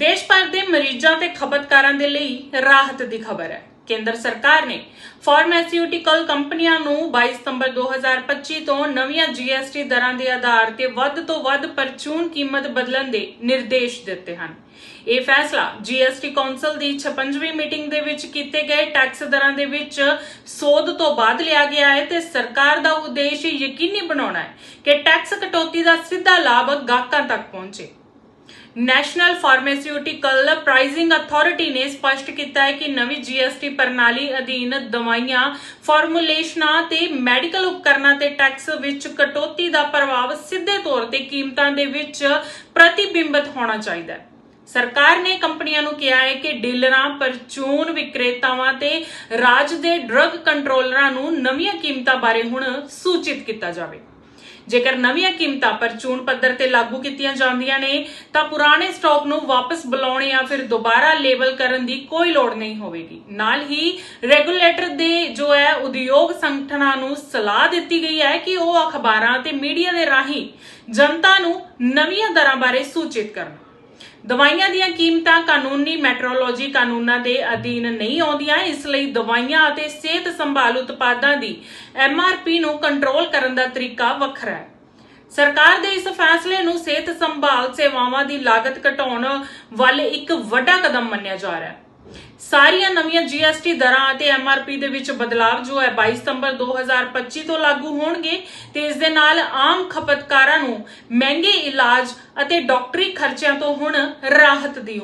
ਦੇਸ਼ ਭਰ ਦੇ ਮਰੀਜ਼ਾਂ ਤੇ ਖਪਤਕਾਰਾਂ ਦੇ ਲਈ ਰਾਹਤ ਦੀ ਖਬਰ ਹੈ। ਕੇਂਦਰ ਸਰਕਾਰ ਨੇ ਫਾਰਮਾਸਿਊਟੀਕਲ ਕੰਪਨੀਆਂ ਨੂੰ 22 ਸਤੰਬਰ 2025 ਤੋਂ ਨਵੀਆਂ ਜੀਐਸਟੀ ਦਰਾਂ ਦੇ ਆਧਾਰ ਤੇ ਵੱਧ ਤੋਂ ਵੱਧ ਪਰਚੂਨ ਕੀਮਤ ਬਦਲਣ ਦੇ ਨਿਰਦੇਸ਼ ਦਿੱਤੇ ਹਨ। ਇਹ ਫੈਸਲਾ ਜੀਐਸਟੀ ਕੌਂਸਲ ਦੀ 56ਵੀਂ ਮੀਟਿੰਗ ਦੇ ਵਿੱਚ ਕੀਤੇ ਗਏ ਟੈਕਸ ਦਰਾਂ ਦੇ ਵਿੱਚ ਸੋਧ ਤੋਂ ਬਾਅਦ ਲਿਆ ਗਿਆ ਹੈ ਤੇ ਸਰਕਾਰ ਦਾ ਉਦੇਸ਼ ਯਕੀਨੀ ਬਣਾਉਣਾ ਹੈ ਕਿ ਟੈਕਸ ਕਟੌਤੀ ਦਾ ਸਿੱਧਾ ਲਾਭ ਗਾਹਕਾਂ ਤੱਕ ਪਹੁੰਚੇ। ਨੈਸ਼ਨਲ ਫਾਰਮਾਸਿਊਟੀਕਲ ਪ੍ਰਾਈਸਿੰਗ ਅਥਾਰਟੀ ਨੇ ਸਪਸ਼ਟ ਕੀਤਾ ਹੈ ਕਿ ਨਵੀਂ ਜੀਐਸਟੀ ਪ੍ਰਣਾਲੀ ਅਧੀਨ ਦਵਾਈਆਂ, ਫਾਰਮੂਲੇਸ਼ਨਾਂ ਤੇ ਮੈਡੀਕਲ ਉਪਕਰਨਾਂ ਤੇ ਟੈਕਸ ਵਿੱਚ ਕਟੌਤੀ ਦਾ ਪ੍ਰਭਾਵ ਸਿੱਧੇ ਤੌਰ ਤੇ ਕੀਮਤਾਂ ਦੇ ਵਿੱਚ ਪ੍ਰਤੀਬਿੰਬਤ ਹੋਣਾ ਚਾਹੀਦਾ ਹੈ। ਸਰਕਾਰ ਨੇ ਕੰਪਨੀਆਂ ਨੂੰ ਕਿਹਾ ਹੈ ਕਿ ਡੀਲਰਾਂ, ਪਰਚੂਨ ਵਿਕਰੇਤਾਵਾਂ ਤੇ ਰਾਜ ਦੇ ਡਰੱਗ ਕੰਟਰੋਲਰਾਂ ਨੂੰ ਨਵੀਆਂ ਕੀਮਤਾਂ ਬਾਰੇ ਹੁਣ ਸੂਚਿਤ ਕੀਤਾ ਜਾਵੇ। ਜੇਕਰ ਨਵੀਆਂ ਕੀਮਤਾਂ ਪਰਚੂਨ ਪੱਧਰ ਤੇ ਲਾਗੂ ਕੀਤੀਆਂ ਜਾਂਦੀਆਂ ਨੇ, ਤਾਂ ਪੁਰਾਣੇ ਸਟਾਕ ਨੂੰ ਵਾਪਸ ਬੁਲਾਉਣ ਜਾਂ ਫਿਰ ਦੁਬਾਰਾ ਲੇਬਲ ਕਰਨ ਦੀ ਕੋਈ ਲੋੜ ਨਹੀਂ ਹੋਵੇਗੀ। ਨਾਲ ਹੀ ਰੈਗੂਲੇਟਰ ਦੇ ਜੋ ਹੈ, ਉਦਯੋਗ ਸੰਗਠਨਾਂ ਨੂੰ ਸਲਾਹ ਦਿੱਤੀ ਗਈ ਹੈ ਕਿ ਉਹ ਅਖਬਾਰਾਂ ਤੇ ਮੀਡੀਆ ਦੇ ਰਾਹੀਂ ਜਨਤਾ ਨੂੰ ਨਵੀਆਂ ਦਰਾਂ ਬਾਰੇ ਸੂਚਿਤ ਕਰਨ। ਦਵਾਈਆਂ ਦੀਆਂ ਕੀਮਤਾਂ ਕਾਨੂੰਨੀ ਮੈਟਰੋਲੋਜੀ ਕਾਨੂੰਨਾਂ ਦੇ ਅਧੀਨ ਨਹੀਂ ਆਉਂਦੀਆਂ, ਇਸ ਲਈ ਦਵਾਈਆਂ ਅਤੇ ਸਿਹਤ ਸੰਭਾਲ ਉਤਪਾਦਾਂ ਦੀ ਐਮਆਰਪੀ ਨੂੰ ਕੰਟਰੋਲ ਕਰਨ ਦਾ ਤਰੀਕਾ ਵੱਖਰਾ ਹੈ। ਸਰਕਾਰ ਦੇ ਇਸ ਫੈਸਲੇ ਨੂੰ ਸਿਹਤ ਸੰਭਾਲ ਸੇਵਾਵਾਂ ਦੀ ਲਾਗਤ ਘਟਾਉਣ ਵੱਲ ਇੱਕ ਵੱਡਾ ਕਦਮ ਮੰਨਿਆ ਜਾ ਰਿਹਾ ਹੈ। ਸਾਰੀਆਂ ਨਵੀਆਂ ਜੀਐਸਟੀ ਦਰਾਂ ਅਤੇ ਐਮਆਰਪੀ ਦੇ ਵਿੱਚ ਬਦਲਾਅ ਜੋ ਹੈ 22 ਸਤੰਬਰ 2025 ਤੋਂ ਲਾਗੂ ਹੋਣਗੇ ਤੇ ਇਸ ਦੇ ਨਾਲ ਆਮ ਖਪਤਕਾਰਾਂ ਨੂੰ ਮਹਿੰਗੇ ਇਲਾਜ ਅਤੇ ਡਾਕਟਰੀ ਖਰਚਿਆਂ ਤੋਂ ਹੁਣ ਰਾਹਤ ਦੀ